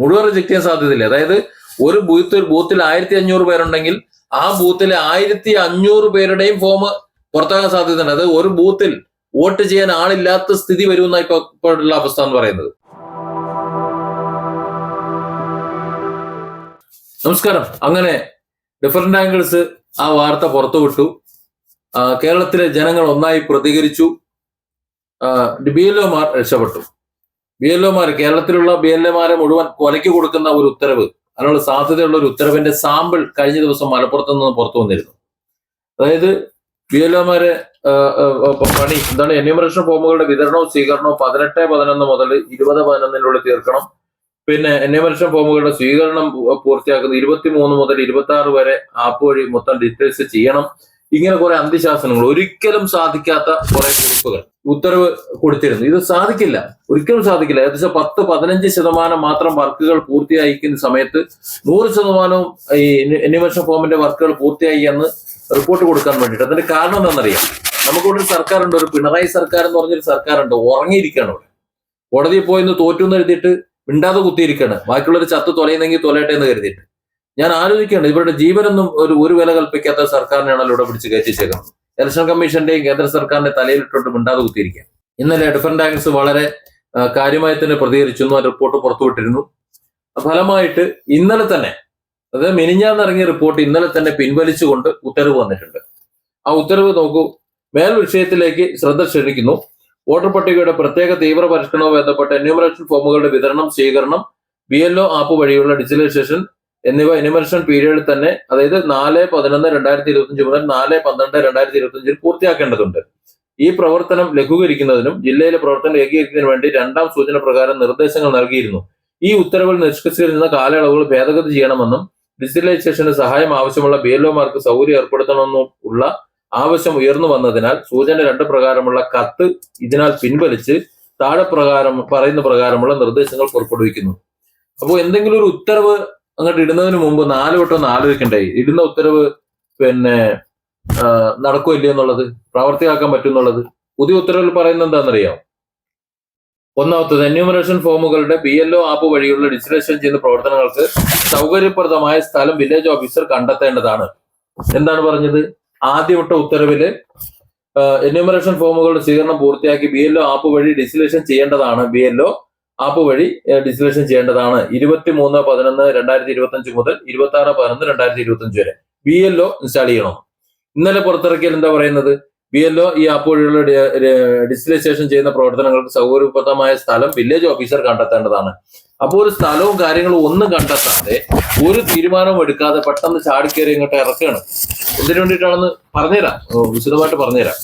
മുഴുവൻ റിജക്ട് ചെയ്യാൻ സാധ്യതയില്ല. അതായത് ഒരു ബൂത്ത് ബൂത്തിൽ ആയിരത്തി അഞ്ഞൂറ് പേരുണ്ടെങ്കിൽ ആ ബൂത്തിലെ ആയിരത്തി അഞ്ഞൂറ് പേരുടെയും ഫോം പുറത്താകാൻ സാധ്യതയുണ്ട്. അത് ഒരു ബൂത്തിൽ വോട്ട് ചെയ്യാൻ ആളില്ലാത്ത സ്ഥിതി വരുമെന്ന ഇപ്പൊ ഇപ്പോഴുള്ള അവസ്ഥ എന്ന് പറയുന്നത്. നമസ്കാരം. അങ്ങനെ ഡിഫറെന്റ് ആംഗിൾസ് ആ വാർത്ത പുറത്തുവിട്ടു. കേരളത്തിലെ ജനങ്ങൾ ഒന്നായി പ്രതികരിച്ചു. എൽ ഒമാർ രക്ഷപ്പെട്ടു. ബി എൽ ഒമാർ കേരളത്തിലുള്ള ബി എൽ എമാരെ മുഴുവൻ കൊലയ്ക്ക് കൊടുക്കുന്ന ഒരു ഉത്തരവ് അതിനുള്ള സാധ്യതയുള്ള ഒരു ഉത്തരവിന്റെ സാമ്പിൾ കഴിഞ്ഞ ദിവസം മലപ്പുറത്ത് നിന്ന് പുറത്തു വന്നിരുന്നു. അതായത് ബി എൽ ഒമാരെ പണി എന്താണ് എന്യൂമറേഷൻ ഫോമുകളുടെ വിതരണവും സ്വീകരണവും പതിനെട്ട് പതിനൊന്ന് മുതൽ ഇരുപത് പതിനൊന്നിനുള്ളിൽ തീർക്കണം. പിന്നെ എന്യൂമറേഷൻ ഫോമുകളുടെ സ്വീകരണം പൂർത്തിയാക്കുന്നത് പൂർത്തിയാക്കുന്ന ഇരുപത്തി മൂന്ന് മുതൽ ഇരുപത്തി ആറ് വരെ ആപ്പ് വഴി മൊത്തം ഡീറ്റെയിൽസ് ചെയ്യണം. ഇങ്ങനെ കുറെ അന്ത്യശാസനങ്ങൾ ഒരിക്കലും സാധിക്കാത്ത കുറെ കുറിപ്പുകൾ ഉത്തരവ് കൊടുത്തിരുന്നു. ഇത് സാധിക്കില്ല. ഒരിക്കലും സാധിക്കില്ല. ഏകദേശം പത്ത് പതിനഞ്ച് ശതമാനം മാത്രം വർക്കുകൾ പൂർത്തിയായിരിക്കുന്ന സമയത്ത് നൂറ് ശതമാനവും ഈ എന്യൂമറേഷൻ ഫോമിന്റെ വർക്കുകൾ പൂർത്തിയായി എന്ന് റിപ്പോർട്ട് കൊടുക്കാൻ വേണ്ടിയിട്ട്. അതിന്റെ കാരണം എന്താണെന്നറിയാം? നമുക്കിവിടെ ഒരു സർക്കാരുണ്ട്. ഒരു പിണറായി സർക്കാർ എന്ന് പറഞ്ഞൊരു സർക്കാരുണ്ട്. ഉറങ്ങിയിരിക്കുകയാണ് ഇവിടെ കോടതിയിൽ പോയി ഒന്ന് തോറ്റു എന്ന് എഴുതിയിട്ട് മിണ്ടാതെ കുത്തിയിരിക്കുകയാണ്. ബാക്കിയുള്ളവർ ചത്ത് തൊലയുന്നെങ്കിൽ തൊലയട്ടെ എന്ന് കരുതിയിട്ട്. ഞാൻ ആലോചിക്കുകയാണ് ഇവരുടെ ജീവനൊന്നും ഒരു ഒരു വില കൽപ്പിക്കാത്ത സർക്കാരിനെയാണല്ലോ ഇവിടെ പിടിച്ച് കയറ്റിച്ചേക്കുന്നത് ഇലക്ഷൻ കമ്മീഷന്റെയും കേന്ദ്ര സർക്കാരിന്റെ തലയിലിട്ടോട്ട് മിണ്ടാതെ കുത്തിയിരിക്കുക ഇന്നലെ ഡിഫറെന്റ് ആംഗിൾസ് വളരെ കാര്യമായി തന്നെ പ്രതികരിച്ചു ആ റിപ്പോർട്ട് പുറത്തുവിട്ടിരുന്നു. ഫലമായിട്ട് ഇന്നലെ തന്നെ അതായത് മിനിഞ്ഞാന്നിറങ്ങിയ റിപ്പോർട്ട് ഇന്നലെ തന്നെ പിൻവലിച്ചുകൊണ്ട് ഉത്തരവ് വന്നിട്ടുണ്ട്. ആ ഉത്തരവ് നോക്കൂ മേൽ വിഷയത്തിലേക്ക് ശ്രദ്ധ ക്ഷണിക്കുന്നു. വോട്ടർ പട്ടികയുടെ പ്രത്യേക തീവ്ര പരിഷ്കരണവുമായി ബന്ധപ്പെട്ട എന്യൂമറേഷൻ ഫോമുകളുടെ വിതരണം സ്വീകരണം ബി എൽ ആപ്പ് വഴിയുള്ള ഡിജിറ്റലൈസേഷൻ എന്നിവ എന്യൂമറേഷൻ പീരീഡിൽ തന്നെ അതായത് നാല് പതിനൊന്ന് രണ്ടായിരത്തി ഇരുപത്തിയഞ്ച് മുതൽ നാല് പന്ത്രണ്ട് രണ്ടായിരത്തി ഇരുപത്തിയഞ്ചിൽ പൂർത്തിയാക്കേണ്ടതുണ്ട്. ഈ പ്രവർത്തനം ലഘൂകരിക്കുന്നതിനും ജില്ലയിലെ പ്രവർത്തനം ഏകീകരിക്കുന്നതിനു വേണ്ടി രണ്ടാം സൂചന പ്രകാരം നിർദ്ദേശങ്ങൾ നൽകിയിരുന്നു. ഈ ഉത്തരവിൽ നിഷ്കർഷിച്ചിരുന്ന കാലയളവുകൾ ഭേദഗതി ചെയ്യണമെന്നും ഡിജിറ്റലൈസേഷന് സഹായം ആവശ്യമുള്ള ബി എൽ ഒമാർക്ക് സൗകര്യം ഏർപ്പെടുത്തണമെന്നും ഉള്ള ആവശ്യം ഉയർന്നു വന്നതിനാൽ സൂചന രണ്ട് പ്രകാരമുള്ള കത്ത് ഇതിനാൽ പിൻവലിച്ച് താഴെ പ്രകാരം പറയുന്ന പ്രകാരമുള്ള നിർദ്ദേശങ്ങൾ പുറപ്പെടുവിക്കുന്നു. അപ്പോൾ എന്തെങ്കിലും ഒരു ഉത്തരവ് അങ്ങോട്ട് ഇടുന്നതിന് മുമ്പ് നാല് വട്ടം ഒന്ന് ആലോചിക്കണ്ടേ? ഇടുന്ന ഉത്തരവ് പിന്നെ ആ, നടക്കോ ഇല്ലയോ എന്നുള്ളത്? പ്രാവർത്തികമാക്കാൻ പറ്റും എന്നുള്ളത്? പുതിയ ഉത്തരവിൽ പറയുന്നത് എന്താണെന്നറിയാം? ഒന്നാമത്തത് എന്യൂമറേഷൻ ഫോമുകളുടെ ബി എൽ ഒ ആപ്പ് വഴിയുള്ള രജിസ്ട്രേഷൻ ചെയ്യുന്ന പ്രവർത്തനങ്ങൾക്ക് സൗകര്യപ്രദമായ സ്ഥലം വില്ലേജ് ഓഫീസർ കണ്ടെത്തേണ്ടതാണ്. എന്താണ് പറഞ്ഞത്? ആദ്യവട്ട ഉത്തരവിൽ എന്യൂമറേഷൻ ഫോമുകളുടെ സ്വീകരണം പൂർത്തിയാക്കി ബി ആപ്പ് വഴി രജിസ്ട്രേഷൻ ചെയ്യേണ്ടതാണ്. ബി എൽ ഒ ആപ്പ് വഴി ഡിജിറ്റലൈസേഷൻ ചെയ്യേണ്ടതാണ്. ഇരുപത്തി മൂന്ന് പതിനൊന്ന് രണ്ടായിരത്തി ഇരുപത്തി അഞ്ച് മുതൽ ഇരുപത്തി ആറ് പതിനൊന്ന് രണ്ടായിരത്തി ഇരുപത്തി അഞ്ച് വരെ. ബി എൽ ഒ ഇൻസ്റ്റാൾ ചെയ്യണം. ഇന്നലെ പുറത്തിറക്കിയാൽ എന്താ പറയുന്നത്? ബി എൽ ഒ ഈ ആപ്പ് വഴിയുള്ള ഡിജിറ്റലൈസേഷൻ ചെയ്യുന്ന പ്രവർത്തനങ്ങൾക്ക് സൗകര്യപ്രദമായ സ്ഥലം വില്ലേജ് ഓഫീസർ കണ്ടെത്തേണ്ടതാണ്. അപ്പോൾ ഒരു സ്ഥലവും കാര്യങ്ങളും ഒന്നും കണ്ടെത്താതെ ഒരു തീരുമാനവും എടുക്കാതെ പെട്ടെന്ന് ചാടിക്കേറി ഇങ്ങോട്ട് ഇറക്കുകയാണ് എന്തിനു വേണ്ടിയിട്ടാണെന്ന് പറഞ്ഞുതരാം. വിശദമായിട്ട് പറഞ്ഞുതരാം.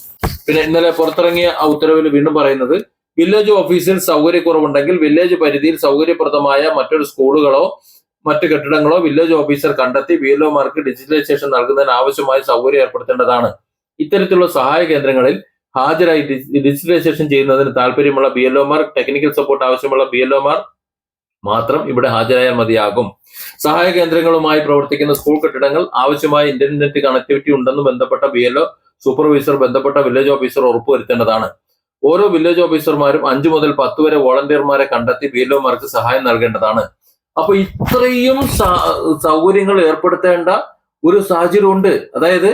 പിന്നെ ഇന്നലെ പുറത്തിറങ്ങിയ ആ ഉത്തരവിൽ വീണ്ടും പറയുന്നത് വില്ലേജ് ഓഫീസിൽ സൗകര്യക്കുറവുണ്ടെങ്കിൽ വില്ലേജ് പരിധിയിൽ സൗകര്യപ്രദമായ മറ്റൊരു സ്കൂളുകളോ മറ്റു കെട്ടിടങ്ങളോ വില്ലേജ് ഓഫീസർ കണ്ടെത്തി ബി എൽ ഡിജിറ്റലൈസേഷൻ നൽകുന്നതിന് ആവശ്യമായ സൗകര്യം ഏർപ്പെടുത്തേണ്ടതാണ്. ഇത്തരത്തിലുള്ള സഹായ കേന്ദ്രങ്ങളിൽ ഹാജരായി ഡിജിറ്റലൈസേഷൻ ചെയ്യുന്നതിന് താല്പര്യമുള്ള ബി എൽഒമാർ ടെക്നിക്കൽ സപ്പോർട്ട് ആവശ്യമുള്ള ബി എൽഒമാർ മാത്രം ഇവിടെ ഹാജരായാൽ മതിയാകും. സഹായ കേന്ദ്രങ്ങളുമായി പ്രവർത്തിക്കുന്ന സ്കൂൾ കെട്ടിടങ്ങൾ ആവശ്യമായ ഇന്റർനെറ്റ് കണക്ടിവിറ്റി ഉണ്ടെന്ന് ബന്ധപ്പെട്ട ബി എൽഒ സൂപ്പർവൈസർ ബന്ധപ്പെട്ട വില്ലേജ് ഓഫീസർ ഉറപ്പുവരുത്തേണ്ടതാണ്. ഓരോ വില്ലേജ് ഓഫീസർമാരും അഞ്ചു മുതൽ പത്ത് വരെ വോളണ്ടിയർമാരെ കണ്ടെത്തി ബി എൽ ഒമാർക്ക് സഹായം നൽകേണ്ടതാണ്. അപ്പൊ ഇത്രയും സൗകര്യങ്ങൾ ഏർപ്പെടുത്തേണ്ട ഒരു സാഹചര്യം ഉണ്ട് അതായത്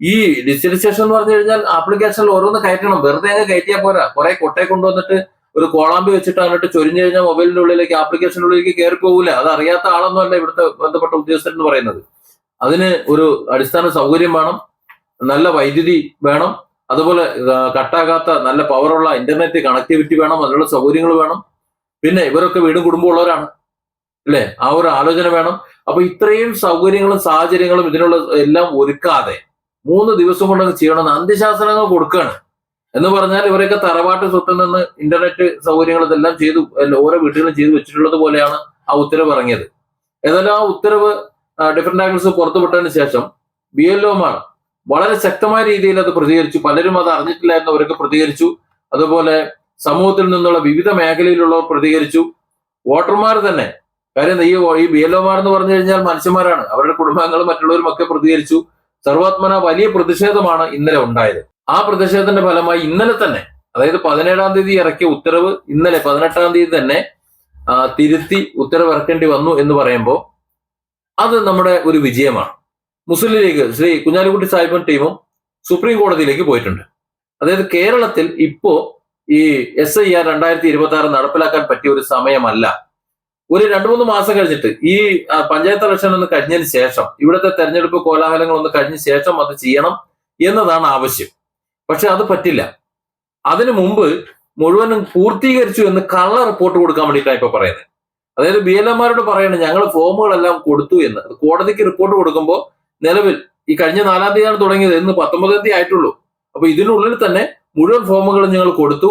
ഈ ഡിജിറ്റലൈസേഷൻ എന്ന് പറഞ്ഞു കഴിഞ്ഞാൽ ആപ്ലിക്കേഷനിൽ ഓരോന്ന് കയറ്റണം. വെറുതെ അങ്ങ് കയറ്റിയാൽ പോരാ. കുറെ കൊട്ടയെ കൊണ്ടുവന്നിട്ട് ഒരു കോളാമ്പി വെച്ചിട്ട് അങ്ങോട്ട് ചൊരിഞ്ഞു കഴിഞ്ഞാൽ മൊബൈലിന്റെ ഉള്ളിലേക്ക് ആപ്ലിക്കേഷനുള്ളിലേക്ക് കയറി പോകില്ല അത് അറിയാത്ത ആളൊന്നുമല്ല ഇവിടുത്തെ ബന്ധപ്പെട്ട ഉദ്യോഗസ്ഥർ എന്ന് പറയുന്നത്. അതിന് ഒരു അടിസ്ഥാന സൗകര്യം വേണം. നല്ല വൈദ്യുതി വേണം. അതുപോലെ കട്ടാകാത്ത നല്ല പവറുള്ള ഇന്റർനെറ്റ് കണക്ടിവിറ്റി വേണം അതിനുള്ള സൗകര്യങ്ങൾ വേണം. പിന്നെ ഇവരൊക്കെ വീടും കുടുംബം ഉള്ളവരാണ്. അല്ലെ? ആ ഒരു ആലോചന വേണം. അപ്പൊ ഇത്രയും സൗകര്യങ്ങളും സാഹചര്യങ്ങളും ഇതിനുള്ള എല്ലാം ഒരുക്കാതെ മൂന്ന് ദിവസം കൊണ്ടങ്ങ് ചെയ്യണമെന്ന് അന്ത്യശാസനങ്ങൾ കൊടുക്കുകയാണ്. എന്ന് പറഞ്ഞാൽ ഇവരൊക്കെ തറവാട്ട് സ്വത്തിൽ നിന്ന് ഇന്റർനെറ്റ് സൗകര്യങ്ങൾ ഇതെല്ലാം ചെയ്തു ഓരോ വീടുകളും ചെയ്തു വെച്ചിട്ടുള്ളത് പോലെയാണ് ആ ഉത്തരവ് ഇറങ്ങിയത്. ഏതായാലും ആ ഉത്തരവ് ഡിഫറെന്റ് ആംഗിൾസ് പുറത്തുവിട്ടതിന് ശേഷം ബി എൽ ഒമാർ വളരെ ശക്തമായ രീതിയിൽ അത് പ്രതികരിച്ചു. പലരും അത് അറിഞ്ഞിട്ടില്ല എന്നവരൊക്കെ പ്രതികരിച്ചു. അതുപോലെ സമൂഹത്തിൽ നിന്നുള്ള വിവിധ മേഖലയിലുള്ളവർ പ്രതികരിച്ചു. വോട്ടർമാർ തന്നെ. കാര്യം ഈ ഈ ബി എൽഒമാർ എന്ന് പറഞ്ഞു കഴിഞ്ഞാൽ മനുഷ്യന്മാരാണ്. അവരുടെ കുടുംബാംഗങ്ങളും മറ്റുള്ളവരും ഒക്കെ പ്രതികരിച്ചു. സർവാത്മന വലിയ പ്രതിഷേധമാണ് ഇന്നലെ ഉണ്ടായത്. ആ പ്രതിഷേധത്തിന്റെ ഫലമായി ഇന്നലെ തന്നെ അതായത് പതിനേഴാം തീയതി ഇറക്കിയ ഉത്തരവ് ഇന്നലെ പതിനെട്ടാം തീയതി തന്നെ തിരുത്തി ഉത്തരവ് ഇറക്കേണ്ടി വന്നു എന്ന് പറയുമ്പോൾ അത് നമ്മുടെ ഒരു വിജയമാണ്. മുസ്ലിം ലീഗ് ശ്രീ കുഞ്ഞാലിക്കുട്ടി സാഹിബും ടീമും സുപ്രീം കോടതിയിലേക്ക് പോയിട്ടുണ്ട്. അതായത് കേരളത്തിൽ ഇപ്പോ ഈ എസ് ഐ ആർ രണ്ടായിരത്തി ഇരുപത്തി ആറ് നടപ്പിലാക്കാൻ പറ്റിയ ഒരു സമയമല്ല. ഒരു രണ്ടു മൂന്ന് മാസം കഴിഞ്ഞിട്ട് ഈ പഞ്ചായത്ത് ഇലക്ഷൻ ഒന്ന് കഴിഞ്ഞതിന് ശേഷം ഇവിടുത്തെ തെരഞ്ഞെടുപ്പ് കോലാഹലങ്ങൾ ഒന്ന് കഴിഞ്ഞ ശേഷം അത് ചെയ്യണം എന്നതാണ് ആവശ്യം. പക്ഷെ അത് പറ്റില്ല. അതിനു മുമ്പ് മുഴുവനും പൂർത്തീകരിച്ചു എന്ന് കള്ള റിപ്പോർട്ട് കൊടുക്കാൻ വേണ്ടിയിട്ടാണ് ഇപ്പൊ പറയുന്നത്. അതായത് ബി എൽ എമാരോട് പറയുന്നത് ഞങ്ങൾ ഫോമുകളെല്ലാം കൊടുത്തു എന്ന്. കോടതിക്ക് റിപ്പോർട്ട് കൊടുക്കുമ്പോൾ നിലവിൽ ഈ കഴിഞ്ഞ നാലാം തീയതിയാണ് തുടങ്ങിയത്. ഇന്ന് പത്തൊമ്പതാം തീയതി ആയിട്ടുള്ളൂ. അപ്പൊ ഇതിനുള്ളിൽ തന്നെ മുഴുവൻ ഫോമുകളും ഞങ്ങൾ കൊടുത്തു.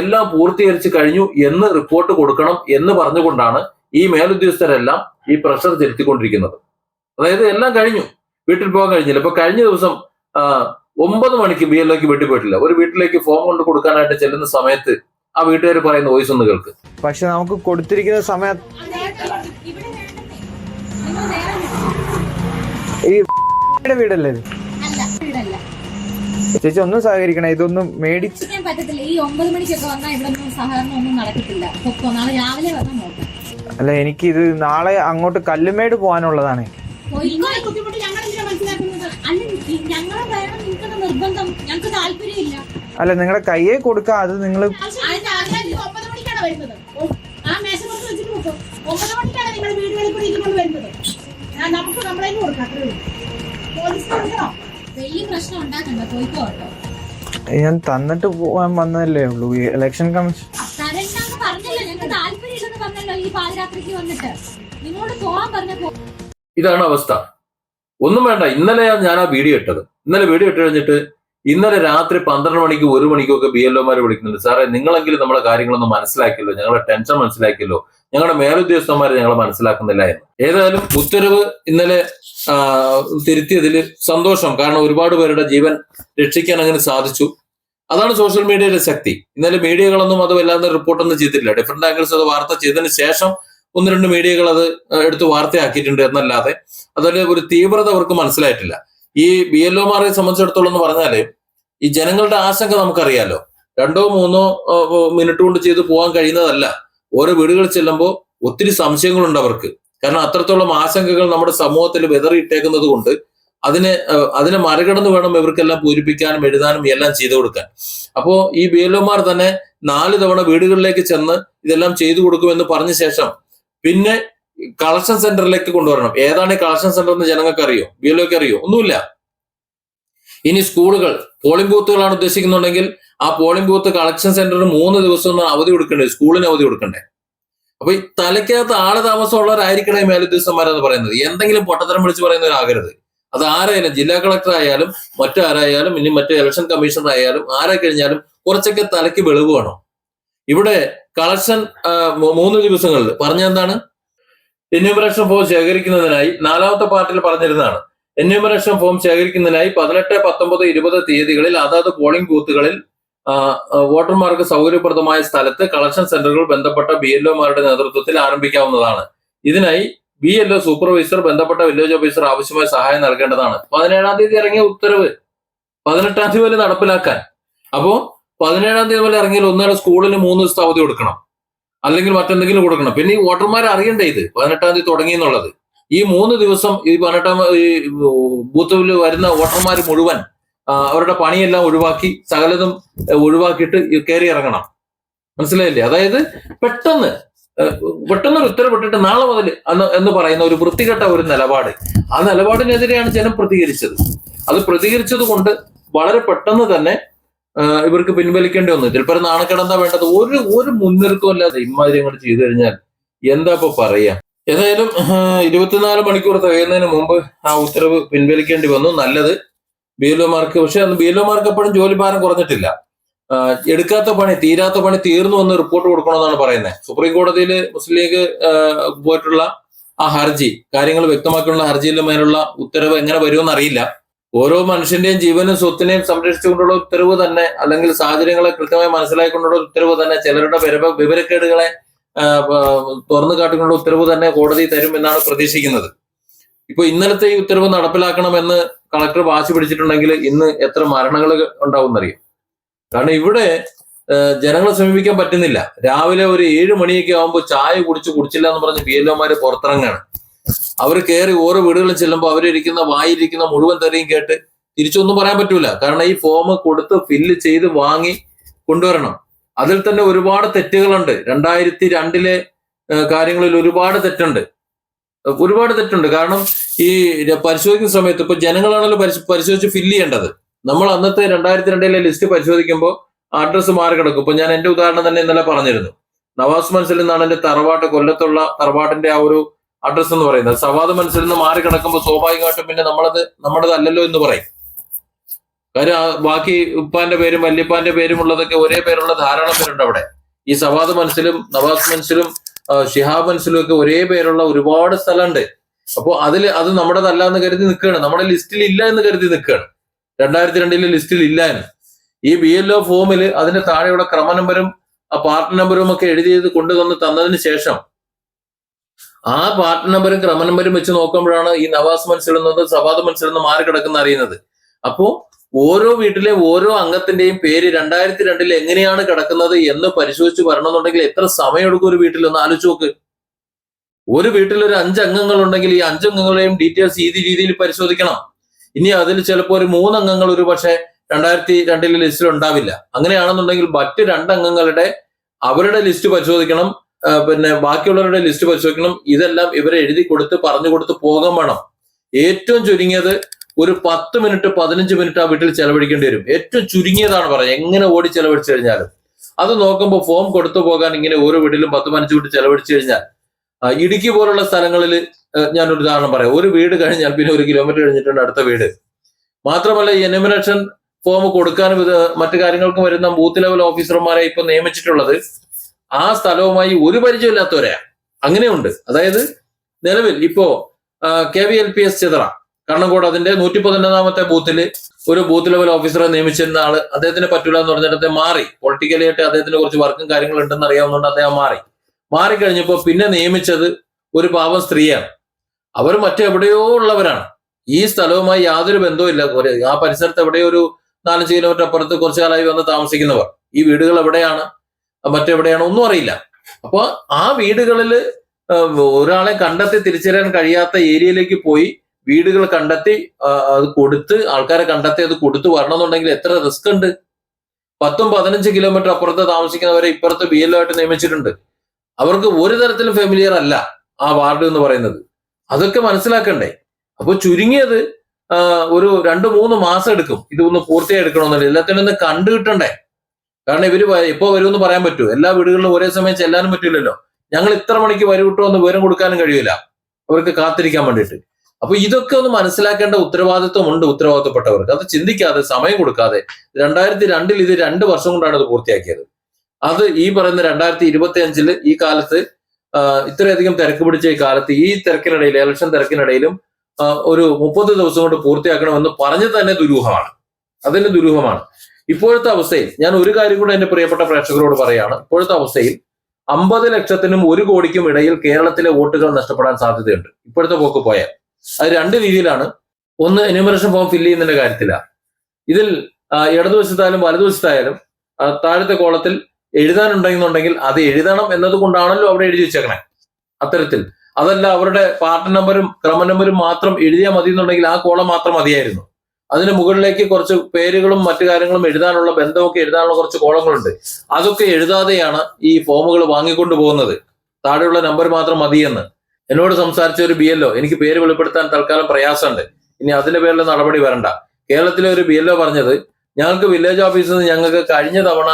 എല്ലാം പൂർത്തീകരിച്ച് കഴിഞ്ഞു. എന്ന് റിപ്പോർട്ട് കൊടുക്കണം എന്ന് പറഞ്ഞുകൊണ്ടാണ് ഈ മേലുദ്യോഗസ്ഥരെല്ലാം ഈ പ്രഷർ ചെലുത്തിക്കൊണ്ടിരിക്കുന്നത്. അതായത് എല്ലാം കഴിഞ്ഞു. വീട്ടിൽ പോകാൻ കഴിഞ്ഞില്ല. ഇപ്പൊ കഴിഞ്ഞ ദിവസം ഒമ്പത് മണിക്ക് ബി എൽ ഒക്ക് വീട്ടിൽ പോയിട്ടില്ല. ഒരു വീട്ടിലേക്ക് ഫോം കൊണ്ട് കൊടുക്കാനായിട്ട് ചെല്ലുന്ന സമയത്ത് ആ വീട്ടുകാർ പറയുന്ന വോയിസ് ഒന്ന് കേൾക്ക്. പക്ഷെ നമുക്ക് കൊടുത്തിരിക്കുന്ന സമയം ഈ വീടല്ലേ ഇത്? ചേച്ചി ഒന്നും സഹകരിക്കണേ ഇതൊന്നും മേടിച്ച് പറ്റത്തില്ല. ഈ ഒമ്പത് മണിക്കൊക്കെ വന്നാൽ ഇവിടെ ഒന്നും സഹകരണം ഒന്നും നടക്കത്തില്ല. പൊക്കോ നാളെ രാവിലെ വന്നാൽ നോക്കാം. അല്ല എനിക്ക് ഇത് നാളെ അങ്ങോട്ട് കല്ലുമേട് പോകാനുള്ളതാണ്. അല്ല നിങ്ങളുടെ കയ്യെ കൊടുക്കാം അത് നിങ്ങൾ ആ മേശപ്പുറത്ത് വെച്ചിട്ട് ഒമ്പത് മണിക്കാണ് നിങ്ങൾ വീടുകളിൽ കൂടി ഇതുകൊണ്ട് വരുന്നത്. ഞാൻ നമുക്ക് കംപ്ലൈന്റ് കൊടുക്കാം അത്രേ ഉള്ളൂ. പോലീസിന് കൊടുക്കണം? വലിയ പ്രശ്നം ഉണ്ടാക്കണ്ട പോയിക്കോ കേട്ടോ ഞാൻ തന്നിട്ട് പോവാൻ വന്നതല്ലേ ഉള്ളൂ ഇലക്ഷൻ കമ്മീഷൻ തരണ്ടാന്ന് പറഞ്ഞല്ലോ ഞങ്ങൾക്ക് താല്പര്യമില്ലെന്ന് പറഞ്ഞല്ലോ ഈ പാതിരാത്രിക്ക് വന്നിട്ട്. നിങ്ങളോട് പോവാൻ പറഞ്ഞപ്പോ ഇതാണ് അവസ്ഥ. ഒന്നും വേണ്ട ഇന്നലെ ഞാൻ ആ വീഡിയോ ഇട്ടത്. ഇന്നലെ വീഡിയോ ഇട്ട് കഴിഞ്ഞിട്ട് ഇന്നലെ രാത്രി പന്ത്രണ്ട് മണിക്ക് ഒരു മണിക്കൊക്കെ ബി എൽ ഒമാരെ വിളിക്കുന്നുണ്ട്. സാറേ നിങ്ങളെങ്കിലും നമ്മളെ കാര്യങ്ങളൊന്നും മനസ്സിലാക്കിയല്ലോ ഞങ്ങളുടെ ടെൻഷൻ മനസ്സിലാക്കിയല്ലോ. ഞങ്ങളുടെ മേലുദ്യോഗസ്ഥന്മാരെ ഞങ്ങൾ മനസ്സിലാക്കുന്നില്ല എന്ന്. ഏതായാലും ഉത്തരവ് ഇന്നലെ തിരുത്തിയതിൽ സന്തോഷം. കാരണം ഒരുപാട് പേരുടെ ജീവൻ രക്ഷിക്കാൻ അങ്ങനെ സാധിച്ചു. അതാണ് സോഷ്യൽ മീഡിയയുടെ ശക്തി. ഇന്നലെ മീഡിയകളൊന്നും അത് വല്ലാതെ റിപ്പോർട്ടൊന്നും ചെയ്തിട്ടില്ല. ഡിഫറെന്റ് ആംഗിൾസ് അത് വാർത്ത ചെയ്തതിന് ശേഷം ഒന്ന് രണ്ട് മീഡിയകൾ അത് എടുത്ത് വാർത്തയാക്കിയിട്ടുണ്ട് എന്നല്ലാതെ അതുപോലെ ഒരു തീവ്രത അവർക്ക് മനസ്സിലായിട്ടില്ല. ഈ ബി എൽ ഒമാരെ സംബന്ധിച്ചിടത്തോളം എന്ന് പറഞ്ഞാൽ ഈ ജനങ്ങളുടെ ആശങ്ക നമുക്കറിയാലോ. രണ്ടോ മൂന്നോ മിനിറ്റ് കൊണ്ട് ചെയ്ത് പോകാൻ കഴിയുന്നതല്ല. ഓരോ വീടുകളിൽ ചെല്ലുമ്പോൾ ഒത്തിരി സംശയങ്ങളുണ്ട് അവർക്ക്. കാരണം അത്രത്തോളം ആശങ്കകൾ നമ്മുടെ സമൂഹത്തിൽ വിതറിയിട്ടേക്കുന്നത് കൊണ്ട് അതിനെ അതിനെ മറികടന്ന് വേണം ഇവർക്കെല്ലാം പൂരിപ്പിക്കാനും എഴുതാനും എല്ലാം ചെയ്തു കൊടുക്കാൻ. അപ്പോ ഈ ബി എൽഒമാർ തന്നെ നാല് തവണ വീടുകളിലേക്ക് ചെന്ന് ഇതെല്ലാം ചെയ്തു കൊടുക്കുമെന്ന് പറഞ്ഞ ശേഷം പിന്നെ കളക്ഷൻ സെന്ററിലേക്ക് കൊണ്ടുവരണം. ഏതാണ് ഈ കളക്ഷൻ സെന്റർ എന്ന് ജനങ്ങൾക്ക് അറിയോ ബി എൽ അറിയോ? ഒന്നുമില്ല. ഇനി സ്കൂളുകൾ പോളിംഗ് ബൂത്തുകളാണ് ഉദ്ദേശിക്കുന്നുണ്ടെങ്കിൽ ആ പോളിംഗ് ബൂത്ത് കളക്ഷൻ സെന്ററിന് മൂന്ന് ദിവസം അവധി കൊടുക്കണ്ടേ സ്കൂളിന് അവധി കൊടുക്കണ്ടേ? അപ്പൊ ഈ തലയ്ക്കകത്ത് ആൾ താമസമുള്ളവരായിരിക്കണം ഈ മേലുദ്യോഗസ്ഥന്മാരെന്ന് പറയുന്നത്. എന്തെങ്കിലും പൊട്ടത്തരം വിളിച്ച് പറയുന്നവരാകരുത്. അത് ആരായാലും ജില്ലാ കളക്ടർ ആയാലും മറ്റാരായാലും ഇനി മറ്റു ഇലക്ഷൻ കമ്മീഷണർ ആയാലും ആരെ കഴിഞ്ഞാലും കുറച്ചൊക്കെ തലയ്ക്ക് വെളിവ് വേണം. ഇവിടെ കളക്ഷൻ മൂന്ന് ദിവസങ്ങളിൽ പറഞ്ഞെന്താണ് എന്യൂമറേഷൻ ഫോം ശേഖരിക്കുന്നതിനായി നാലാമത്തെ പാർട്ടിൽ പറഞ്ഞിരുന്നതാണ്. എന്യൂമറേഷൻ ഫോം ശേഖരിക്കുന്നതിനായി പതിനെട്ട് പത്തൊമ്പത് ഇരുപത് തീയതികളിൽ അതാത് പോളിംഗ് ബൂത്തുകളിൽ വോട്ടർമാർക്ക് സൗകര്യപ്രദമായ സ്ഥലത്ത് കളക്ഷൻ സെന്ററുകൾ ബന്ധപ്പെട്ട ബി എൽ ഒമാരുടെ നേതൃത്വത്തിൽ ആരംഭിക്കാവുന്നതാണ്. ഇതിനായി ബി എൽഒ സൂപ്പർവൈസർ ബന്ധപ്പെട്ട വില്ലേജ് ഓഫീസർ ആവശ്യമായ സഹായം നൽകേണ്ടതാണ്. പതിനേഴാം തീയതി ഇറങ്ങിയ ഉത്തരവ്. പതിനെട്ടാം തീയതി വരെ നടപ്പിലാക്കാൻ. അപ്പോ പതിനേഴാം തീയതി വരെ ഇറങ്ങിയാൽ ഒന്നേ സ്കൂളിന് മൂന്ന് ദിവസത്തെ അവധി കൊടുക്കണം. അല്ലെങ്കിൽ മറ്റെന്തെങ്കിലും കൊടുക്കണം. പിന്നെ ഈ വോട്ടർമാർ അറിയണ്ടേ ഇത്? പതിനെട്ടാം തീയതി തുടങ്ങി എന്നുള്ളത്. ഈ മൂന്ന് ദിവസം ഈ പതിനെട്ടാം ഈ ബൂത്തിൽ വരുന്ന വോട്ടർമാർ മുഴുവൻ അവരുടെ പണിയെല്ലാം ഒഴിവാക്കി സകലതും ഒഴിവാക്കിയിട്ട് കയറി ഇറങ്ങണം. മനസ്സിലായില്ലേ? അതായത് പെട്ടെന്ന് പെട്ടെന്ന് ഒരു ഉത്തരവിട്ടിട്ട് നാളെ മുതൽ എന്ന് പറയുന്ന ഒരു വൃത്തികെട്ട ഒരു നിലപാട്. ആ നിലപാടിനെതിരെയാണ് ജനം പ്രതികരിച്ചത്. അത് പ്രതികരിച്ചത് കൊണ്ട് വളരെ പെട്ടെന്ന് തന്നെ ഇവർക്ക് പിൻവലിക്കേണ്ടി വന്നു. ചിലപ്പോൾ നാണക്കെടന്താ വേണ്ടത്? ഒരു ഒരു മുന്നൊരുക്കവും അല്ലാതെ ഇമാതിരി അങ്ങോട്ട് ചെയ്തു കഴിഞ്ഞാൽ എന്താ ഇപ്പൊ പറയാ? ഏതായാലും ഇരുപത്തിനാല് മണിക്കൂർ തികയുന്നതിന് മുമ്പ് ആ ഉത്തരവ് പിൻവലിക്കേണ്ടി വന്നു. നല്ലത് ബി എൽ ഒമാർക്ക് പക്ഷെ അന്ന് ബി എൽ ഒമാർക്ക് എപ്പോഴും ജോലി ഭാരം കുറഞ്ഞിട്ടില്ല. എടുക്കാത്ത പണി തീരാത്ത പണി തീർന്നു എന്ന് റിപ്പോർട്ട് കൊടുക്കണമെന്നാണ് പറയുന്നത് സുപ്രീം കോടതിയിൽ മുസ്ലിം ലീഗ് പോയിട്ടുള്ള ആ ഹർജി കാര്യങ്ങൾ വ്യക്തമാക്കിയുള്ള ഹർജിയിലെ മേലുള്ള ഉത്തരവ് എങ്ങനെ വരുമെന്ന് അറിയില്ല. ഓരോ മനുഷ്യന്റെയും ജീവനും സ്വത്തിനെയും സംരക്ഷിച്ചുകൊണ്ടുള്ള ഉത്തരവ് തന്നെ അല്ലെങ്കിൽ സാഹചര്യങ്ങളെ കൃത്യമായി മനസ്സിലാക്കിക്കൊണ്ടുള്ള ഉത്തരവ് തന്നെ ചിലരുടെ വിവര വിവരക്കേടുകളെ തുറന്നു കാട്ടിക്കൊണ്ട് ഉത്തരവ് തന്നെ കോടതി തരും എന്നാണ് പ്രതീക്ഷിക്കുന്നത്. ഇപ്പൊ ഇന്നലത്തെ ഈ ഉത്തരവ് നടപ്പിലാക്കണമെന്ന് കളക്ടർ വാശി പിടിച്ചിട്ടുണ്ടെങ്കിൽ ഇന്ന് എത്ര മരണങ്ങൾ ഉണ്ടാവും എന്നറിയും കാരണം ഇവിടെ ജനങ്ങളെ സമീപിക്കാൻ പറ്റുന്നില്ല. രാവിലെ ഒരു ഏഴ് മണിയൊക്കെ ആകുമ്പോൾ ചായ കുടിച്ച് കുടിച്ചില്ല എന്ന് പറഞ്ഞ് ബി എൽ ഒമാര് പുറത്തിറങ്ങാണ്. അവർ കയറി ഓരോ വീടുകളിൽ ചെല്ലുമ്പോൾ അവരിരിക്കുന്ന വായിരിക്കുന്ന മുഴുവൻ തെറിയും കേട്ട് തിരിച്ചൊന്നും പറയാൻ പറ്റൂല. കാരണം ഈ ഫോം കൊടുത്ത് ഫില്ല് ചെയ്ത് വാങ്ങി കൊണ്ടുവരണം. അതിൽ തന്നെ ഒരുപാട് തെറ്റുകളുണ്ട്. രണ്ടായിരത്തി രണ്ടിലെ കാര്യങ്ങളിൽ ഒരുപാട് തെറ്റുണ്ട്. ഒരുപാട് തെറ്റുണ്ട്. കാരണം ഈ പരിശോധിക്കുന്ന സമയത്ത് ഇപ്പൊ ജനങ്ങളാണല്ലോ പരിശോ- പരിശോധിച്ച് ഫില്ല് ചെയ്യേണ്ടത്. നമ്മൾ അന്നത്തെ രണ്ടായിരത്തി രണ്ടിലെ ലിസ്റ്റ് പരിശോധിക്കുമ്പോൾ അഡ്രസ്സ് മാറി കിടക്കും ഇപ്പൊ ഞാൻ എന്റെ ഉദാഹരണം തന്നെ ഇന്നലെ പറഞ്ഞിരുന്നു. നവാസ് മനസ്സിൽ നിന്നാണ് എന്റെ തറവാട്ട് കൊല്ലത്തുള്ള തറവാട്ടിന്റെ ആ ഒരു അഡ്രസ്സ് എന്ന് പറയുന്നത്. സവാദ് മനസ്സിൽ നിന്ന് മാറി കിടക്കുമ്പോൾ സ്വാഭാവികമായിട്ടും പിന്നെ നമ്മളത് അല്ലല്ലോ എന്ന് പറയും. കാര്യം ബാക്കി ഉപ്പാന്റെ പേരും വല്യപ്പാന്റെ പേരും ഉള്ളതൊക്കെ ഒരേ പേരുള്ള ധാരാളം പേരുണ്ട് അവിടെ. ഈ സവാദ് മനസ്സിലും നവാസ് മനസ്സിലും ഷിഹാബ് മനസ്സിലും ഒക്കെ ഒരേ പേരുള്ള ഒരുപാട് സ്ഥലമുണ്ട്. അപ്പോൾ അതിൽ അത് നമ്മുടേതല്ല എന്ന് കരുതി നിൽക്കുകയാണ്. നമ്മുടെ ലിസ്റ്റിൽ ഇല്ല എന്ന് കരുതി നിൽക്കുകയാണ്. രണ്ടായിരത്തി രണ്ടിലെ ലിസ്റ്റിൽ ഇല്ല എന്ന്. ഈ ബി എൽ ഒ ഫോമിൽ അതിന്റെ താഴെയുള്ള ക്രമ നമ്പരും ആ പാർട്ട് നമ്പറും ഒക്കെ എഴുതി ചെയ്ത് കൊണ്ടുവന്ന് തന്നതിന് ശേഷം ആ പാർട്ട് നമ്പറും ക്രമ നമ്പരും വെച്ച് നോക്കുമ്പോഴാണ് ഈ നവാസ് മനസ്സിലെന്നത് സവാദ് മനസ്സിലെന്ന് മാറി കിടക്കുന്ന അറിയുന്നത്. അപ്പോ ഓരോ വീട്ടിലെ ഓരോ അംഗത്തിന്റെയും പേര് രണ്ടായിരത്തി രണ്ടിൽ എങ്ങനെയാണ് കിടക്കുന്നത് എന്ന് പരിശോധിച്ച് വരണമെന്നുണ്ടെങ്കിൽ എത്ര സമയമെടുക്കും ഒരു വീട്ടിൽ ഒന്ന് ആലോചിച്ച് നോക്ക്. ഒരു വീട്ടിൽ ഒരു അഞ്ച് അംഗങ്ങൾ ഉണ്ടെങ്കിൽ ഈ അഞ്ചംഗങ്ങളെയും ഡീറ്റെയിൽസ് ഈ രീതിയിൽ പരിശോധിക്കണം. ഇനി അതിൽ ചിലപ്പോൾ ഒരു മൂന്നംഗങ്ങൾ ഒരു പക്ഷേ രണ്ടായിരത്തി രണ്ടിലെ ലിസ്റ്റിൽ ഉണ്ടാവില്ല. അങ്ങനെയാണെന്നുണ്ടെങ്കിൽ മറ്റ് രണ്ടംഗങ്ങളുടെ അവരുടെ ലിസ്റ്റ് പരിശോധിക്കണം. പിന്നെ ബാക്കിയുള്ളവരുടെ ലിസ്റ്റ് പരിശോധിക്കണം. ഇതെല്ലാം ഇവരെ എഴുതി കൊടുത്ത് പറഞ്ഞു കൊടുത്ത് പോകാൻ വേണം. ഏറ്റവും ചുരുങ്ങിയത് ഒരു പത്ത് മിനിറ്റ് പതിനഞ്ച് മിനിറ്റ് ആ വീട്ടിൽ ചെലവഴിക്കേണ്ടി വരും. ഏറ്റവും ചുരുങ്ങിയതാണ് പറയുന്നത് എങ്ങനെ ഓടി ചെലവഴിച്ചു കഴിഞ്ഞാലും. അത് നോക്കുമ്പോൾ ഫോം കൊടുത്തു പോകാൻ ഇങ്ങനെ ഓരോ വീട്ടിലും പത്ത് പതിനഞ്ച് മിനിറ്റ് ചെലവഴിച്ചു കഴിഞ്ഞാൽ ഇടുക്കി പോലുള്ള സ്ഥലങ്ങളിൽ ഞാനൊരു ഉദാഹരണം പറയാം. ഒരു വീട് കഴിഞ്ഞാൽ പിന്നെ ഒരു കിലോമീറ്റർ കഴിഞ്ഞിട്ടുണ്ട് അടുത്ത വീട്. മാത്രമല്ല ഈ എനുമിനേഷൻ ഫോം കൊടുക്കാനും ഇത് മറ്റു കാര്യങ്ങൾക്കും വരുന്ന ബൂത്ത് ലെവൽ ഓഫീസർമാരെ ഇപ്പൊ നിയമിച്ചിട്ടുള്ളത് ആ സ്ഥലവുമായി ഒരു പരിചയമില്ലാത്തവരെയാണ്. അങ്ങനെയുണ്ട്. അതായത് നിലവിൽ ഇപ്പോ K V L P S Chithara Kannankode അതിന്റെ നൂറ്റി പതിനൊന്നാമത്തെ ബൂത്തിൽ ഒരു ബൂത്ത് ലെവൽ ഓഫീസറെ നിയമിച്ചിരുന്ന ആൾ അദ്ദേഹത്തിന് പറ്റൂല എന്ന് പറഞ്ഞിടത്ത് മാറി. പൊളിറ്റിക്കലി ആയിട്ട് അദ്ദേഹത്തിന് കുറച്ച് വർക്കും കാര്യങ്ങളും ഉണ്ടെന്ന് അറിയാവുന്നതുകൊണ്ട് അദ്ദേഹം മാറി. മാറിക്കഴിഞ്ഞപ്പോൾ പിന്നെ നിയമിച്ചത് ഒരു പാവം സ്ത്രീയാണ്. അവർ മറ്റെവിടെയോ ഉള്ളവരാണ്. ഈ സ്ഥലവുമായി യാതൊരു ബന്ധവുമില്ല ഒരു ആ പരിസരത്ത് എവിടെയോ ഒരു നാലഞ്ച് കിലോമീറ്റർ അപ്പുറത്ത് കുറച്ചു കാലമായി വന്ന് താമസിക്കുന്നവർ. ഈ വീടുകൾ എവിടെയാണ്? മറ്റെവിടെയാണ്? ഒന്നും അറിയില്ല. അപ്പോൾ ആ വീടുകളിൽ ഒരാളെ കണ്ടെത്തി തിരിച്ചറിയാൻ കഴിയാത്ത ഏരിയയിലേക്ക് പോയി വീടുകൾ കണ്ടെത്തി അത് കൊടുത്ത് ആൾക്കാരെ കണ്ടെത്തി അത് കൊടുത്തു വരണമെന്നുണ്ടെങ്കിൽ എത്ര റിസ്ക് ഉണ്ട്? പത്തും പതിനഞ്ച് കിലോമീറ്റർ അപ്പുറത്ത് താമസിക്കുന്നവരെ ഇപ്പുറത്ത് ബി എൽ ആയിട്ട് നിയമിച്ചിട്ടുണ്ട്. അവർക്ക് ഒരു തരത്തിലും ഫെമിലിയർ അല്ല ആ വാർഡ് എന്ന് പറയുന്നത്. അതൊക്കെ മനസ്സിലാക്കണ്ടേ? അപ്പൊ ചുരുങ്ങിയത് ഒരു രണ്ട് മൂന്ന് മാസം എടുക്കും. ഇതൊന്ന് പൂർത്തിയായി എടുക്കണമെന്നുണ്ട് എല്ലാത്തിനും ഒന്ന് കണ്ടു കിട്ടണ്ടേ? കാരണം ഇവർ എപ്പോ വരുമെന്ന് പറയാൻ പറ്റൂ. എല്ലാ വീടുകളിലും ഒരേ സമയം ചെല്ലാനും പറ്റില്ലല്ലോ. ഞങ്ങൾ ഇത്ര മണിക്ക് വരും കിട്ടുമോ എന്ന് വിവരം കൊടുക്കാനും കഴിയില്ല. അവർക്ക് കാത്തിരിക്കാൻ വേണ്ടിയിട്ട്. അപ്പൊ ഇതൊക്കെ ഒന്ന് മനസ്സിലാക്കേണ്ട ഉത്തരവാദിത്വമുണ്ട് ഉത്തരവാദിത്വപ്പെട്ടവർക്ക് അത് ചിന്തിക്കാതെ സമയം കൊടുക്കാതെ. രണ്ടായിരത്തി രണ്ടിൽ ഇത് രണ്ട് വർഷം കൊണ്ടാണ് ഇത് പൂർത്തിയാക്കിയത്. അത് ഈ പറയുന്ന രണ്ടായിരത്തി ഇരുപത്തി അഞ്ചിൽ ഈ കാലത്ത് ഇത്രയധികം തിരക്ക് പിടിച്ച ഈ കാലത്ത് ഈ തിരക്കിനിടയിൽ ഇലക്ഷൻ തിരക്കിനിടയിലും ഒരു മുപ്പത് ദിവസം കൊണ്ട് പൂർത്തിയാക്കണമെന്ന് പറഞ്ഞത് തന്നെ ദുരൂഹമാണ്. അതിന് ദുരൂഹമാണ്. ഇപ്പോഴത്തെ അവസ്ഥയിൽ ഞാൻ ഒരു കാര്യം കൂടെ എന്റെ പ്രിയപ്പെട്ട പ്രേക്ഷകരോട് പറയാണ്. ഇപ്പോഴത്തെ അവസ്ഥയിൽ അമ്പത് ലക്ഷത്തിനും ഒരു കോടിക്കും ഇടയിൽ കേരളത്തിലെ വോട്ടുകൾ നഷ്ടപ്പെടാൻ സാധ്യതയുണ്ട്. ഇപ്പോഴത്തെ പോക്ക് പോയാൽ. അത് രണ്ട് രീതിയിലാണ്. ഒന്ന് എന്യൂമറേഷൻ ഫോം ഫില്ല് ചെയ്യുന്നതിന്റെ കാര്യത്തിലാണ് ഇതിൽ ഇടതുവശത്തായാലും വലതുവശത്തായാലും താഴത്തെ കോളത്തിൽ എഴുതാനുണ്ടെന്നുണ്ടെങ്കിൽ അത് എഴുതണം എന്നതുകൊണ്ടാണല്ലോ അവിടെ എഴുതി വെച്ചേക്കണേ. അത്തരത്തിൽ. അതല്ല അവരുടെ പാർട്ട് നമ്പറും ക്രമ നമ്പറും മാത്രം എഴുതിയാൽ മതി എന്നുണ്ടെങ്കിൽ ആ കോളം മാത്രം മതിയായിരുന്നു. അതിന് മുകളിലേക്ക് കുറച്ച് പേരുകളും മറ്റു കാര്യങ്ങളും എഴുതാനുള്ള ബന്ധമൊക്കെ എഴുതാനുള്ള കുറച്ച് കോളങ്ങളുണ്ട് അതൊക്കെ എഴുതാതെയാണ് ഈ ഫോമുകൾ വാങ്ങിക്കൊണ്ടു പോകുന്നത്. താഴെയുള്ള നമ്പർ മാത്രം മതിയെന്ന്. എന്നോട് സംസാരിച്ച ഒരു ബി എൽഒ എനിക്ക് പേര് വെളിപ്പെടുത്താൻ തൽക്കാലം പ്രയാസമുണ്ട്. ഇനി അതിന്റെ പേരിൽ നടപടി വരണ്ട. കേരളത്തിലെ ഒരു ബി എൽഒ പറഞ്ഞത് ഞങ്ങൾക്ക് വില്ലേജ് ഓഫീസിൽ നിന്ന് ഞങ്ങൾക്ക് കഴിഞ്ഞ തവണ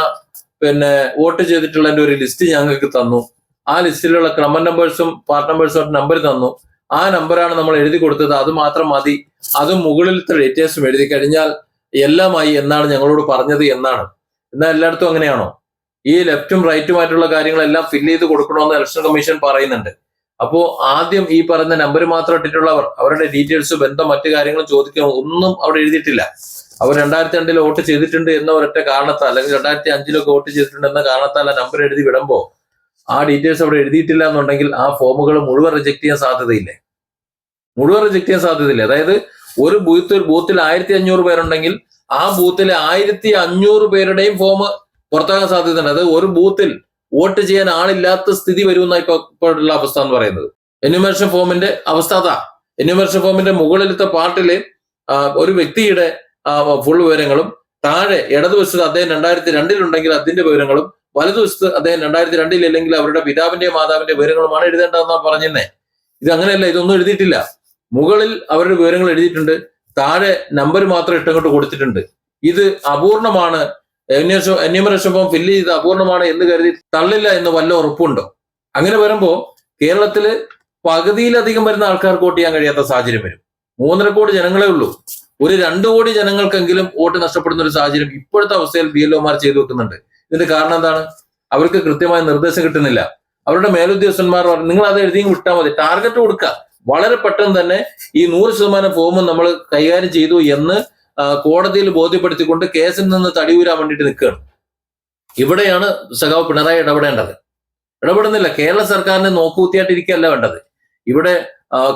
പിന്നെ വോട്ട് ചെയ്തിട്ടുള്ളതിന്റെ ഒരു ലിസ്റ്റ് ഞങ്ങൾക്ക് തന്നു. ആ ലിസ്റ്റിലുള്ള ക്രമ നമ്പേഴ്സും പാർട്ട് നമ്പേഴ്സും നമ്പർ തന്നു. ആ നമ്പറാണ് നമ്മൾ എഴുതി കൊടുത്തത്. അത് മാത്രം മതി. അത് മുകളിലത്തെ ഡീറ്റെയിൽസും എഴുതി കഴിഞ്ഞാൽ എല്ലാമായി എന്നാണ് ഞങ്ങളോട് പറഞ്ഞത് എന്നാണ്. എന്നാൽ എല്ലായിടത്തും അങ്ങനെയാണോ? ഈ ലെഫ്റ്റും റൈറ്റുമായിട്ടുള്ള കാര്യങ്ങളെല്ലാം ഫില്ല് ചെയ്ത് കൊടുക്കണമെന്ന് ഇലക്ഷൻ കമ്മീഷൻ പറയുന്നുണ്ട്. അപ്പോ ആദ്യം ഈ പറയുന്ന നമ്പർ മാത്രം ഇട്ടിട്ടുള്ളവർ അവരുടെ ഡീറ്റെയിൽസ് ബന്ധം മറ്റു കാര്യങ്ങളും ചോദിക്കാൻ ഒന്നും അവിടെ എഴുതിയിട്ടില്ല. അവർ രണ്ടായിരത്തി രണ്ടിൽ വോട്ട് ചെയ്തിട്ടുണ്ട് എന്ന ഒരൊറ്റ കാരണത്താൽ അല്ലെങ്കിൽ രണ്ടായിരത്തി അഞ്ചിലൊക്കെ വോട്ട് ചെയ്തിട്ടുണ്ട് എന്ന കാരണത്താൽ ആ നമ്പർ എഴുതി വിടുമ്പോ ആ ഡീറ്റെയിൽസ് അവിടെ എഴുതിയിട്ടില്ല എന്നുണ്ടെങ്കിൽ ആ ഫോമുകൾ മുഴുവൻ റിജക്ട് ചെയ്യാൻ സാധ്യതയില്ലേ. മുഴുവൻ റിജക്ട് ചെയ്യാൻ സാധ്യതയില്ല. അതായത് ഒരു ബൂത്ത് ബൂത്തിൽ ആയിരത്തി അഞ്ഞൂറ് പേരുണ്ടെങ്കിൽ ആ ബൂത്തിലെ ആയിരത്തി അഞ്ഞൂറ് പേരുടെയും ഫോം പുറത്താകാൻ സാധ്യതയുണ്ട്. അത് ഒരു ബൂത്തിൽ വോട്ട് ചെയ്യാൻ ആളില്ലാത്ത സ്ഥിതി വരുമെന്ന ഇപ്പൊ ഇപ്പോഴുള്ള അവസ്ഥ എന്ന് പറയുന്നത്. എന്യൂമറേഷൻ ഫോമിന്റെ അവസ്ഥ അതാ. എന്യൂമറേഷൻ ഫോമിന്റെ മുകളിലത്തെ പാർട്ടിലെ ഒരു വ്യക്തിയുടെ ഫുൾ വിവരങ്ങളും താഴെ ഇടതുവശത്ത് അദ്ദേഹം രണ്ടായിരത്തി രണ്ടിലുണ്ടെങ്കിൽ അതിന്റെ വിവരങ്ങളും വലതുവശത്ത് അദ്ദേഹം രണ്ടായിരത്തി രണ്ടിൽ അല്ലെങ്കിൽ അവരുടെ പിതാവിന്റെ മാതാവിന്റെ വിവരങ്ങളുമാണ് എഴുതേണ്ടതെന്നാ പറഞ്ഞേ ഇത് അങ്ങനെയല്ല ഇതൊന്നും എഴുതിയിട്ടില്ല. മുകളിൽ അവരുടെ വിവരങ്ങൾ എഴുതിയിട്ടുണ്ട്. താഴെ നമ്പർ മാത്രം ഇട്ടങ്ങോട്ട് കൊടുത്തിട്ടുണ്ട്. ഇത് അപൂർണമാണ് എന്യൂമറേഷൻ ഫോം ഫില്ല് ചെയ്ത് അപൂർണമാണ് എന്ന് കരുതി തള്ളില്ല എന്ന് വല്ല ഉറപ്പുണ്ടോ? അങ്ങനെ വരുമ്പോ കേരളത്തിൽ പകുതിയിലധികം വരുന്ന ആൾക്കാർക്ക് വോട്ട് ചെയ്യാൻ കഴിയാത്ത സാഹചര്യം വരും. മൂന്നര കോടി ജനങ്ങളെ ഉള്ളൂ. ഒരു രണ്ടു കോടി ജനങ്ങൾക്കെങ്കിലും വോട്ട് നഷ്ടപ്പെടുന്ന ഒരു സാഹചര്യം ഇപ്പോഴത്തെ അവസ്ഥയിൽ ബി എൽ ചെയ്തു വെക്കുന്നുണ്ട്. ഇതിന്റെ കാരണം എന്താണ്? അവർക്ക് കൃത്യമായ നിർദ്ദേശം കിട്ടുന്നില്ല. അവരുടെ മേലുദ്യോഗസ്ഥന്മാർ പറഞ്ഞു നിങ്ങൾ അത് എഴുതി വിട്ടാൽ മതി. ടാർഗറ്റ് കൊടുക്കുക വളരെ പെട്ടെന്ന് തന്നെ ഈ നൂറ് ശതമാനം ഫോമും നമ്മൾ കൈകാര്യം ചെയ്തു എന്ന് കോടതിയിൽ ബോധ്യപ്പെടുത്തിക്കൊണ്ട് കേസിൽ നിന്ന് തടിയൂരാൻ വേണ്ടിയിട്ട് നിൽക്കുകയാണ്. ഇവിടെയാണ് സഖാവ് പിണറായി ഇടപെടേണ്ടത്. ഇടപെടുന്നില്ല. കേരള സർക്കാരിനെ നോക്കുകൂത്തിയായിട്ടിരിക്കുകയല്ല വേണ്ടത്. ഇവിടെ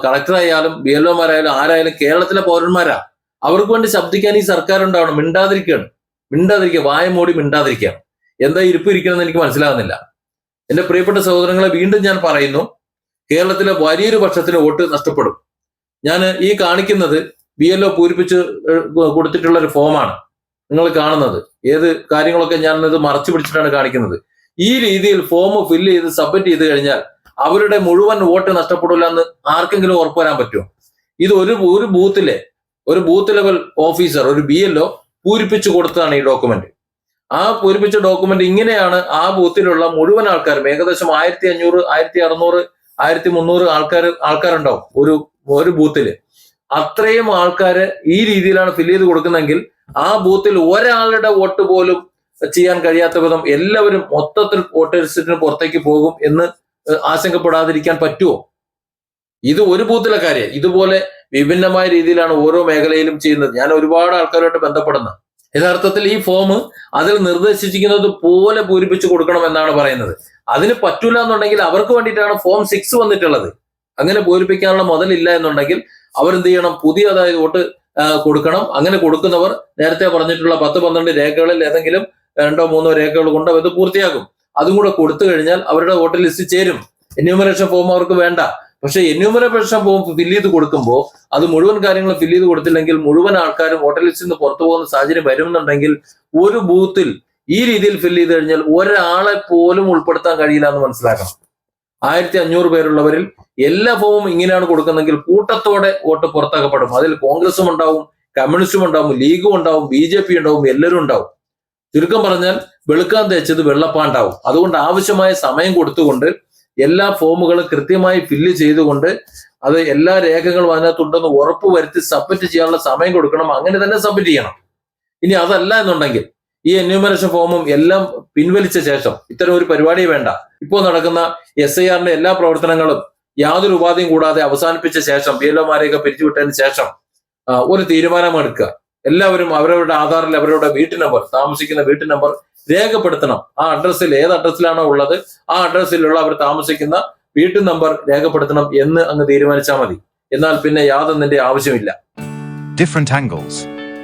കളക്ടറായാലും ബി എൽ ഒമാരായാലും ആരായാലും കേരളത്തിലെ പൗരന്മാരാ. അവർക്ക് വേണ്ടി ശബ്ദിക്കാൻ ഈ സർക്കാർ ഉണ്ടാവണം മിണ്ടാതിരിക്കുകയാണ്. മിണ്ടാതിരിക്കുക. വായ മൂടി മിണ്ടാതിരിക്കുകയാണ്. എന്താ ഇരിപ്പ് ഇരിക്കണമെന്ന് എനിക്ക് മനസ്സിലാകുന്നില്ല. എന്റെ പ്രിയപ്പെട്ട സഹോദരങ്ങളെ വീണ്ടും ഞാൻ പറയുന്നു കേരളത്തിലെ വലിയൊരു പക്ഷത്തിന് വോട്ട് നഷ്ടപ്പെടും. ഞാൻ ഈ കാണിക്കുന്നത് ബി എൽ ഒ പൂരിപ്പിച്ച് കൊടുത്തിട്ടുള്ള ഒരു ഫോമാണ് നിങ്ങൾ കാണുന്നത്. ഏത് കാര്യങ്ങളൊക്കെ ഞാൻ ഇത് മറച്ചു പിടിച്ചിട്ടാണ് കാണിക്കുന്നത്. ഈ രീതിയിൽ ഫോം ഫില്ല് ചെയ്ത് സബ്മിറ്റ് ചെയ്ത് കഴിഞ്ഞാൽ അവരുടെ മുഴുവൻ വോട്ട് നഷ്ടപ്പെടില്ല എന്ന് ആർക്കെങ്കിലും ഉറപ്പ് ഉറപ്പുവരാൻ പറ്റുമോ? ഇത് ഒരു ഒരു ബൂത്തിലെ ഒരു ബൂത്ത് ലെവൽ ഓഫീസർ ഒരു ബി എൽ പൂരിപ്പിച്ചു കൊടുത്തതാണ് ഈ ഡോക്യുമെന്റ് ആ പൂരിപ്പിച്ച ഡോക്യുമെന്റ് ഇങ്ങനെയാണ് ആ ബൂത്തിലുള്ള മുഴുവൻ ആൾക്കാരും ഏകദേശം ആയിരത്തി അഞ്ഞൂറ് ആയിരത്തി അറുന്നൂറ് ആയിരത്തി മുന്നൂറ് ആൾക്കാർ ആൾക്കാരുണ്ടാവും ഒരു ഒരു ബൂത്തിൽ. അത്രയും ആൾക്കാര് ഈ രീതിയിലാണ് ഫില്ല് ചെയ്ത് കൊടുക്കുന്നതെങ്കിൽ ആ ബൂത്തിൽ ഒരാളുടെ വോട്ട് പോലും ചെയ്യാൻ കഴിയാത്ത വിധം എല്ലാവരും മൊത്തത്തിൽ വോട്ടേഴ്സിന് പുറത്തേക്ക് പോകും എന്ന് ആശങ്കപ്പെടാതിരിക്കാൻ പറ്റുമോ ഇത് ഒരു ബൂത്തിലെ കാര്യം. ഇതുപോലെ വിഭിന്നമായ രീതിയിലാണ് ഓരോ മേഖലയിലും ചെയ്യുന്നത്. ഞാൻ ഒരുപാട് ആൾക്കാരുമായിട്ട് ബന്ധപ്പെടുന്ന യഥാർത്ഥത്തിൽ ഈ ഫോം അതിൽ നിർദ്ദേശിച്ചിരിക്കുന്നത് പോലെ പൂരിപ്പിച്ചു കൊടുക്കണം എന്നാണ് പറയുന്നത്. അതിന് പറ്റൂല എന്നുണ്ടെങ്കിൽ അവർക്ക് വേണ്ടിയിട്ടാണ് ഫോം സിക്സ് വന്നിട്ടുള്ളത്. അങ്ങനെ പൂരിപ്പിക്കാനുള്ള മുതലില്ല എന്നുണ്ടെങ്കിൽ അവരെന്ത് ചെയ്യണം? പുതിയ അതായത് വോട്ട് കൊടുക്കണം. അങ്ങനെ കൊടുക്കുന്നവർ നേരത്തെ പറഞ്ഞിട്ടുള്ള പത്ത് പന്ത്രണ്ട് രേഖകളിൽ ഏതെങ്കിലും രണ്ടോ മൂന്നോ രേഖകൾ കൊണ്ട് അത് പൂർത്തിയാക്കും. അതും കൂടെ കൊടുത്തു കഴിഞ്ഞാൽ അവരുടെ വോട്ട് ലിസ്റ്റ് ചേരും. എന്യൂമറേഷൻ ഫോം അവർക്ക് വേണ്ട. പക്ഷെ എന്യൂമറേഷൻ ഫോം ഫില്ല് ചെയ്ത് കൊടുക്കുമ്പോൾ അത് മുഴുവൻ കാര്യങ്ങൾ ഫില്ല് ചെയ്ത് കൊടുത്തില്ലെങ്കിൽ മുഴുവൻ ആൾക്കാരും വോട്ടർ ലിസ്റ്റിൽ നിന്ന് പുറത്തു പോകുന്ന സാഹചര്യം വരുന്നുണ്ടെങ്കിൽ ഒരു ബൂത്തിൽ ഈ രീതിയിൽ ഫില്ല് ചെയ്ത് കഴിഞ്ഞാൽ ഒരാളെ പോലും ഉൾപ്പെടുത്താൻ കഴിയില്ല എന്ന് മനസ്സിലാക്കണം. ആയിരത്തി അഞ്ഞൂറ് പേരുള്ളവരിൽ എല്ലാ ഫോമും ഇങ്ങനെയാണ് കൊടുക്കുന്നെങ്കിൽ കൂട്ടത്തോടെ വോട്ട് പുറത്താക്കപ്പെടും. അതിൽ കോൺഗ്രസും ഉണ്ടാവും കമ്മ്യൂണിസ്റ്റും ഉണ്ടാവും ലീഗും ഉണ്ടാവും ബി ജെ പി ഉണ്ടാവും എല്ലാവരും ഉണ്ടാവും. ചുരുക്കം പറഞ്ഞാൽ വെളുക്കാൻ തേച്ചത് വെള്ളപ്പാണ്ടാവും. അതുകൊണ്ട് ആവശ്യമായ സമയം കൊടുത്തുകൊണ്ട് എല്ലാ ഫോമുകളും കൃത്യമായി ഫില്ല് ചെയ്തുകൊണ്ട് അത് എല്ലാ രേഖകളും അതിനകത്തുണ്ടെന്ന് ഉറപ്പ് വരുത്തി സബ്മിറ്റ് ചെയ്യാനുള്ള സമയം കൊടുക്കണം. അങ്ങനെ തന്നെ സബ്മിറ്റ് ചെയ്യണം. ഇനി അതല്ല എന്നുണ്ടെങ്കിൽ ഈ എന്യൂമറേഷൻ ഫോമും എല്ലാം പിൻവലിച്ച ശേഷം ഇത്തരം ഒരു പരിപാടി വേണ്ട. ഇപ്പോൾ നടക്കുന്ന എസ് ഐ ആറിന്റെ എല്ലാ പ്രവർത്തനങ്ങളും യാതൊരു ഉപാധിയും കൂടാതെ അവസാനിപ്പിച്ച ശേഷം പി എൽ ഒമാരെയൊക്കെ പിരിച്ചുവിട്ടതിന് ശേഷം ഒരു തീരുമാനമെടുക്കുക. എല്ലാവരും അവരവരുടെ ആധാറിൽ അവരുടെ വീട്ടു നമ്പർ താമസിക്കുന്ന വീട്ടു നമ്പർ രേഖപ്പെടുത്തണം. ആ അഡ്രസ്സിൽ ഏത് അഡ്രസ്സിലാണോ ഉള്ളത് ആ അഡ്രസ്സിലുള്ള അവർ താമസിക്കുന്ന വീട്ടു നമ്പർ രേഖപ്പെടുത്തണം എന്ന് അങ്ങ് തീരുമാനിച്ചാൽ മതി. എന്നാൽ പിന്നെ യാതൊന്നിന്റെ ആവശ്യമില്ല. Different angles.